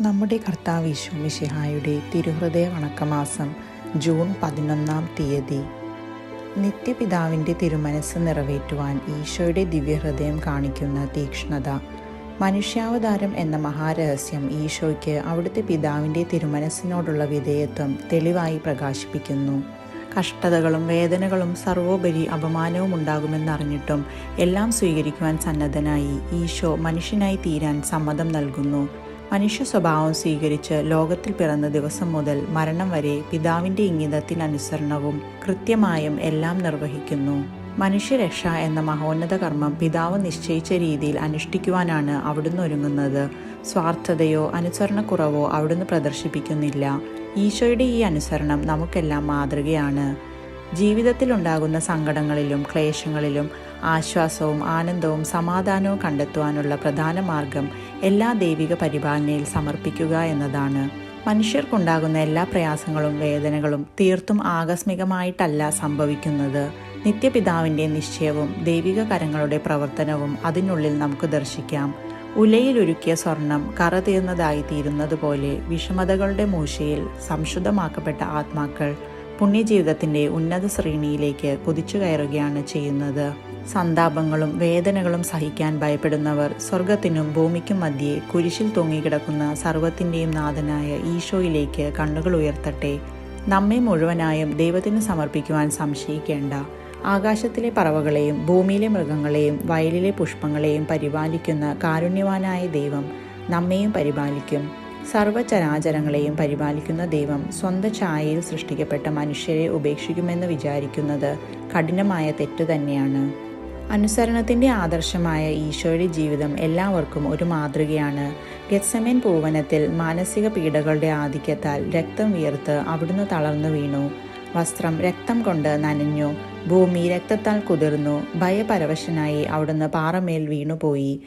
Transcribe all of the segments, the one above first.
നമ്മുടെ കർത്താവ് മിശിഹായുടെ തിരുഹൃദയ വണക്കമാസം ജൂൺ പതിനൊന്നാം തീയതി. നിത്യപിതാവിന്റെ തിരുമനസ് നിറവേറ്റുവാൻ ഈശോയുടെ ദിവ്യഹൃദയം കാണിക്കുന്ന തീക്ഷ്ണത മനുഷ്യാവതാരം എന്ന മഹാരഹസ്യം ഈശോയ്ക്ക് അവിടുത്തെ പിതാവിന്റെ തിരുമനസ്സിനോടുള്ള വിധേയത്വം തെളിവായി പ്രകാശിപ്പിക്കുന്നു. കഷ്ടതകളും വേദനകളും സർവോപരി അപമാനവും ഉണ്ടാകുമെന്നറിഞ്ഞിട്ടും എല്ലാം സ്വീകരിക്കുവാൻ സന്നദ്ധനായി ഈശോ മനുഷ്യനായി തീരാൻ സമ്മതം നൽകുന്നു. മനുഷ്യ സ്വഭാവം സ്വീകരിച്ച് ലോകത്തിൽ പിറന്ന ദിവസം മുതൽ മരണം വരെ പിതാവിന്റെ ഇംഗിതത്തിനനുസരണവും കൃത്യമായും എല്ലാം നിർവഹിക്കുന്നു. മനുഷ്യരക്ഷ എന്ന മഹോന്നത കർമ്മം പിതാവ് നിശ്ചയിച്ച രീതിയിൽ അനുഷ്ഠിക്കുവാനാണ് അവിടുന്ന് ഒരുങ്ങുന്നത്. സ്വാർത്ഥതയോ അനുസരണക്കുറവോ അവിടുന്ന് പ്രദർശിപ്പിക്കുന്നില്ല. ഈശോയുടെ ഈ അനുസരണം നമുക്കെല്ലാം മാതൃകയാണ്. ജീവിതത്തിലുണ്ടാകുന്ന സങ്കടങ്ങളിലും ക്ലേശങ്ങളിലും ആശ്വാസവും ആനന്ദവും സമാധാനവും കണ്ടെത്തുവാനുള്ള പ്രധാന മാർഗം എല്ലാ ദൈവിക പരിപാലനയിൽ സമർപ്പിക്കുക എന്നതാണ്. മനുഷ്യർക്കുണ്ടാകുന്ന എല്ലാ പ്രയാസങ്ങളും വേദനകളും തീർത്തും ആകസ്മികമായിട്ടല്ല സംഭവിക്കുന്നത്. നിത്യപിതാവിന്റെ നിശ്ചയവും ദൈവിക കരങ്ങളുടെ പ്രവർത്തനവും അതിനുള്ളിൽ നമുക്ക് ദർശിക്കാം. ഉലയിലൊരുക്കിയ സ്വർണം കറ തീർന്നതായി തീരുന്നതുപോലെ വിഷമതകളുടെ മൂശയിൽ സംശുദ്ധമാക്കപ്പെട്ട ആത്മാക്കൾ പുണ്യജീവിതത്തിന്റെ ഉന്നത ശ്രേണിയിലേക്ക് കുതിച്ചു കയറുകയാണ് ചെയ്യുന്നത്. സന്താപങ്ങളും വേദനകളും സഹിക്കാൻ ഭയപ്പെടുന്നവർ സ്വർഗത്തിനും ഭൂമിക്കും മധ്യേ കുരിശിൽ തൂങ്ങിക്കിടക്കുന്ന സർവത്തിന്റെയും നാഥനായ ഈശോയിലേക്ക് കണ്ണുകൾ ഉയർത്തട്ടെ. നമ്മെ മുഴുവനായും ദൈവത്തിന് സമർപ്പിക്കുവാൻ സംശയിക്കേണ്ട. ആകാശത്തിലെ പറവകളെയും ഭൂമിയിലെ മൃഗങ്ങളെയും വയലിലെ പുഷ്പങ്ങളെയും പരിപാലിക്കുന്ന കാരുണ്യവാനായ ദൈവം നമ്മെയും പരിപാലിക്കും. സർവചരാചരങ്ങളെയും പരിപാലിക്കുന്ന ദൈവം സ്വന്തം ഛായയിൽ സൃഷ്ടിക്കപ്പെട്ട മനുഷ്യരെ ഉപേക്ഷിക്കുമെന്ന് വിചാരിക്കുന്നത് കഠിനമായ തെറ്റു തന്നെയാണ്. അനുസരണത്തിന്റെ ആദർശമായ ഈശോയുടെ ജീവിതം എല്ലാവർക്കും ഒരു മാതൃകയാണ്. ഗത്സമേൻ പൂവനത്തിൽ മാനസിക പീഡകളുടെ ആധിക്യത്താൽ രക്തം വിയർത്ത് അവിടുന്ന് തളർന്നു വീണു. വസ്ത്രം രക്തം കൊണ്ട് നനഞ്ഞു. ഭൂമി രക്തത്താൽ കുതിർന്നു. ഭയപരവശനായി അവിടുന്ന് പാറമേൽ വീണുപോയി.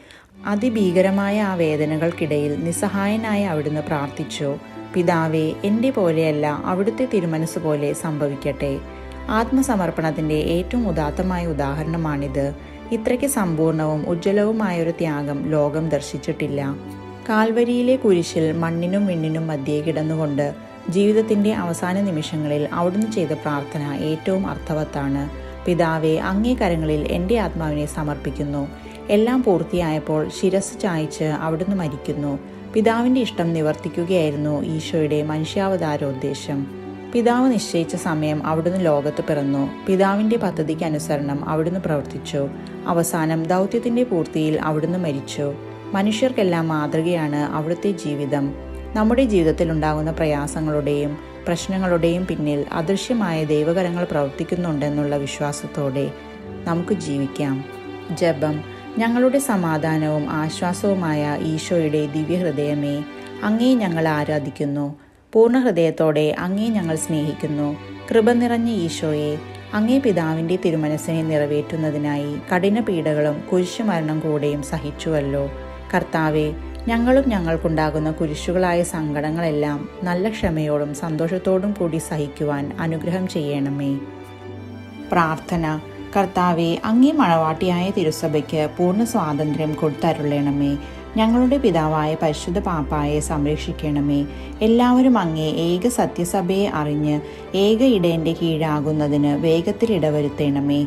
അതിഭീകരമായ ആ വേദനകൾക്കിടയിൽ നിസ്സഹായനായി അവിടുന്ന് പ്രാർത്ഥിച്ചു. പിതാവേ എന്റെ പോലെയല്ല അവിടുത്തെ തിരുമനസ് പോലെ സംഭവിക്കട്ടെ. ആത്മസമർപ്പണത്തിന്റെ ഏറ്റവും ഉദാത്തമായ ഉദാഹരണമാണിത്. ഇത്രയ്ക്ക് സമ്പൂർണവും ഉജ്ജ്വലവുമായ ഒരു ത്യാഗം ലോകം ദർശിച്ചിട്ടില്ല. കാൽവരിയിലെ കുരിശിൽ മണ്ണിനും വിണ്ണിനും മധ്യേ കിടന്നുകൊണ്ട് ജീവിതത്തിന്റെ അവസാന നിമിഷങ്ങളിൽ അവിടുന്ന് ചെയ്ത പ്രാർത്ഥന ഏറ്റവും അർത്ഥവത്താണ്. പിതാവെ അങ്ങേ കരങ്ങളിൽ എന്റെ ആത്മാവിനെ സമർപ്പിക്കുന്നു. എല്ലാം പൂർത്തിയായപ്പോൾ ശിരസ് ചായച്ച് അവിടുന്ന് മരിക്കുന്നു. പിതാവിന്റെ ഇഷ്ടം നിവർത്തിക്കുകയായിരുന്നു ഈശോയുടെ മനുഷ്യാവതാരോദ്ദേശം പിതാവ് നിശ്ചയിച്ച സമയം അവിടുന്ന് ലോകത്ത് പിറന്നു. പിതാവിന്റെ പദ്ധതിക്ക് അനുസരണം അവിടുന്ന് പ്രവർത്തിച്ചു. അവസാനം ദൗത്യത്തിന്റെ പൂർത്തിയിൽ അവിടുന്ന് മരിച്ചു. മനുഷ്യർക്കെല്ലാം മാതൃകയാണ് അവിടുത്തെ ജീവിതം. നമ്മുടെ ജീവിതത്തിൽ ഉണ്ടാകുന്ന പ്രയാസങ്ങളുടെയും പ്രശ്നങ്ങളുടെയും പിന്നിൽ അദൃശ്യമായ ദൈവകരങ്ങൾ പ്രവർത്തിക്കുന്നുണ്ടെന്നുള്ള വിശ്വാസത്തോടെ നമുക്ക് ജീവിക്കാം. ജപം ഞങ്ങളുടെ സമാധാനവും ആശ്വാസവുമായ ഈശോയുടെ ദിവ്യഹൃദയമേ അങ്ങേ ഞങ്ങൾ ആരാധിക്കുന്നു. പൂർണ ഹൃദയത്തോടെ അങ്ങേ ഞങ്ങൾ സ്നേഹിക്കുന്നു. കൃപ നിറഞ്ഞ ഈശോയെ അങ്ങേ പിതാവിന്റെ തിരുമനസ്സിനെ നിറവേറ്റുന്നതിനായി കഠിന പീഡകളും കുരിശുമരണം കൂടെയും സഹിച്ചുവല്ലോ. കർത്താവെ ഞങ്ങളും ഞങ്ങൾക്കുണ്ടാകുന്ന കുരിശുകളായ സങ്കടങ്ങളെല്ലാം നല്ല ക്ഷമയോടും സന്തോഷത്തോടും കൂടി സഹിക്കുവാൻ അനുഗ്രഹം ചെയ്യണമേ. പ്രാർത്ഥന കർത്താവെ അങ്ങേ മഴവാട്ടിയായ തിരുസഭയ്ക്ക് പൂർണ സ്വാതന്ത്ര്യം കൊടുത്തരുളണമേ. ഞങ്ങളുടെ പിതാവായ പരിശുദ്ധ പാപ്പായെ സംരക്ഷിക്കണമേ. എല്ലാവരും അങ്ങേ ഏക സത്യസഭയെ അറിഞ്ഞ് ഏക ഇടേന്റെ കീഴാകുന്നതിന് വേഗത്തിൽ ഇടവരുത്തണമേ.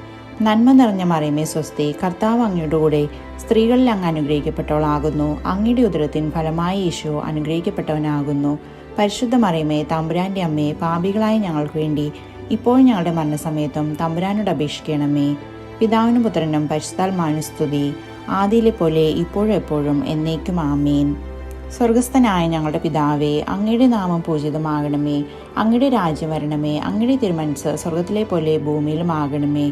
നന്മ നിറഞ്ഞ മറിയമേ സ്വസ്തി കർത്താവ് അങ്ങയുടെ കൂടെ സ്ത്രീകളിൽ അങ്ങ് അനുഗ്രഹിക്കപ്പെട്ടവളാകുന്നു. അങ്ങയുടെ ഉദരത്തിൻ ഫലമായി ഈശോ അനുഗ്രഹിക്കപ്പെട്ടവനാകുന്നു. പരിശുദ്ധ മറിയമേ തമ്പുരാന്റെ അമ്മയെ പാപികളായ ഞങ്ങൾക്ക് വേണ്ടി ഇപ്പോൾ ഞങ്ങളുടെ മരണസമയത്തും തമ്പുരാനോട് അപേക്ഷിക്കണമേ. പിതാവിനും പുത്രനും പരിശുദ്ധാത്മാവിനും സ്തുതി. ആദിയിലെ പോലെ ഇപ്പോഴും എപ്പോഴും എന്നേക്കും ആമേൻ. സ്വർഗസ്ഥനായ ഞങ്ങളുടെ പിതാവേ അങ്ങയുടെ നാമം പൂജിതമാകണമേ. അങ്ങയുടെ രാജ്യം വരണമേ. അങ്ങയുടെ തിരുമനസ് സ്വർഗത്തിലെ പോലെ ഭൂമിയിലും ആകണമേ.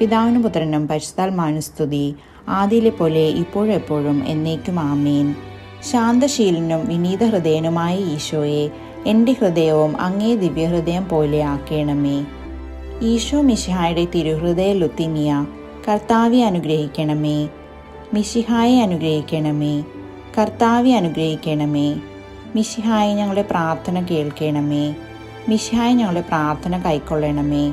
പിതാവിനും പുത്രനും പരിശുദ്ധാൽ സ്തുതി. ആദിയിലെ പോലെ ഇപ്പോഴും എപ്പോഴും എന്നേക്കും ആമേൻ. ശാന്തശീലനും വിനീത ഹൃദയനുമായ ഈശോയെ എന്റെ ഹൃദയവും അങ്ങേ ദിവ്യഹൃദയം പോലെ ആക്കേണമേ. ഈശോ മിശിഹായുടെ തിരുഹൃദയ ലുത്തിനിയ കർത്താവെ അനുഗ്രഹിക്കണമേ. മിശിഹായെ അനുഗ്രഹിക്കണമേ. കർത്താവെ അനുഗ്രഹിക്കണമേ. മിശിഹായെ ഞങ്ങളുടെ പ്രാർത്ഥന കേൾക്കണമേ. മിശിഹായെ ഞങ്ങളുടെ പ്രാർത്ഥന കൈക്കൊള്ളണമേ.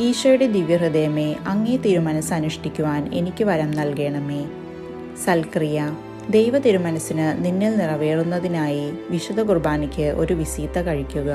ഈശോയുടെ ദിവ്യഹൃദയമേ അങ്ങേ തിരുമനസ് അനുഷ്ഠിക്കുവാൻ എനിക്ക് വരം നൽകണമേ. സൽക്രിയ ദൈവ തിരുമനസ്സിന് നിന്നിൽ നിറവേറുന്നതിനായി വിശുദ്ധ കുർബാനയ്ക്ക് ഒരു വിസീത്ത കഴിക്കുക.